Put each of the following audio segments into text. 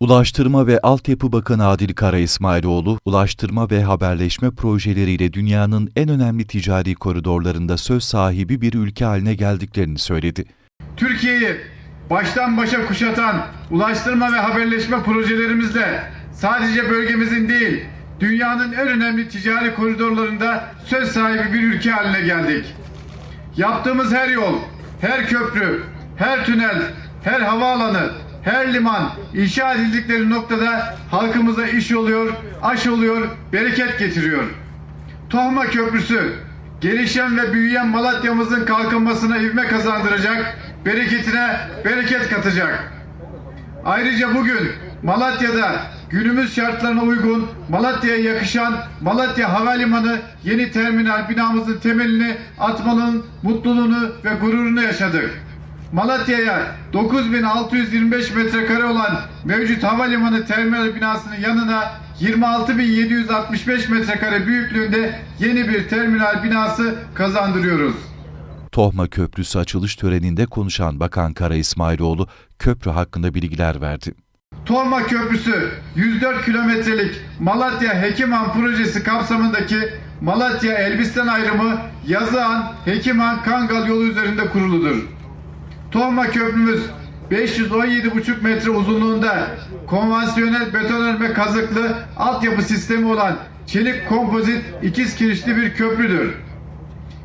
Ulaştırma ve Altyapı Bakanı Adil Kara İsmailoğlu, ulaştırma ve haberleşme projeleriyle dünyanın en önemli ticari koridorlarında söz sahibi bir ülke haline geldiklerini söyledi. Türkiye'yi baştan başa kuşatan ulaştırma ve haberleşme projelerimizle sadece bölgemizin değil, dünyanın en önemli ticari koridorlarında söz sahibi bir ülke haline geldik. Yaptığımız her yol, her köprü, her tünel, her havaalanı, her liman inşa edildikleri noktada halkımıza iş oluyor, aş oluyor, bereket getiriyor. Tohma Köprüsü gelişen ve büyüyen Malatya'mızın kalkınmasına ivme kazandıracak, bereketine bereket katacak. Ayrıca bugün Malatya'da günümüz şartlarına uygun Malatya'ya yakışan Malatya Havalimanı yeni terminal binamızın temelini atmanın mutluluğunu ve gururunu yaşadık. Malatya'ya 9625 metrekare olan mevcut havalimanı terminal binasının yanına 26765 metrekare büyüklüğünde yeni bir terminal binası kazandırıyoruz. Tohma Köprüsü açılış töreninde konuşan Bakan Kara İsmailoğlu, köprü hakkında bilgiler verdi. Torma Köprüsü 104 kilometrelik Malatya Hekiman projesi kapsamındaki Malatya Elbistan ayrımı Yazıhan Hekiman Kangal yolu üzerinde kuruludur. Torma Köprümüz 517,5 metre uzunluğunda konvansiyonel betonarme kazıklı altyapı sistemi olan çelik kompozit ikiz kirişli bir köprüdür.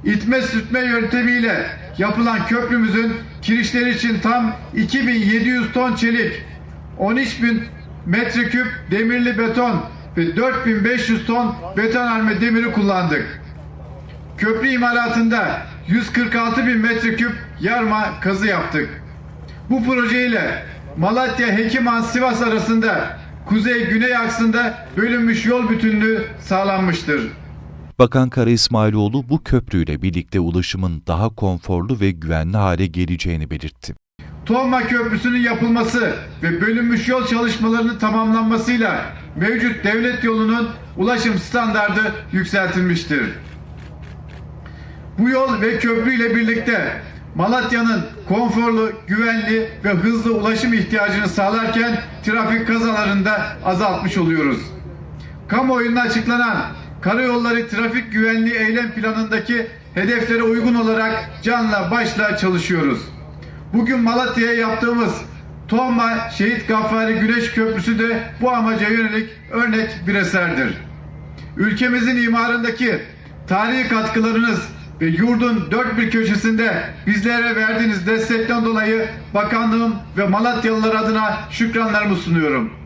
İtme sürtme yöntemiyle yapılan köprümüzün kirişleri için tam 2700 ton çelik, 13.000 metreküp demirli beton ve 4500 ton betonarme demiri kullandık. Köprü imalatında 146 bin metreküp yarma kazı yaptık. Bu projeyle Malatya Hekiman Sivas arasında kuzey-güney aksında bölünmüş yol bütünlüğü sağlanmıştır. Bakan Kara İsmailoğlu bu köprüyle birlikte ulaşımın daha konforlu ve güvenli hale geleceğini belirtti. Tohma Köprüsü'nün yapılması ve bölünmüş yol çalışmalarının tamamlanmasıyla mevcut devlet yolunun ulaşım standardı yükseltilmiştir. Bu yol ve köprü ile birlikte Malatya'nın konforlu, güvenli ve hızlı ulaşım ihtiyacını sağlarken trafik kazalarını da azaltmış oluyoruz. Kamuoyunda açıklanan karayolları trafik güvenliği eylem planındaki hedeflere uygun olarak canla başla çalışıyoruz. Bugün Malatya'ya yaptığımız Tohma Şehit Gaffari Güneş Köprüsü de bu amaca yönelik örnek bir eserdir. Ülkemizin imarındaki tarihi katkılarınız ve yurdun dört bir köşesinde bizlere verdiğiniz destekten dolayı bakanlığım ve Malatyalılar adına şükranlarımı sunuyorum.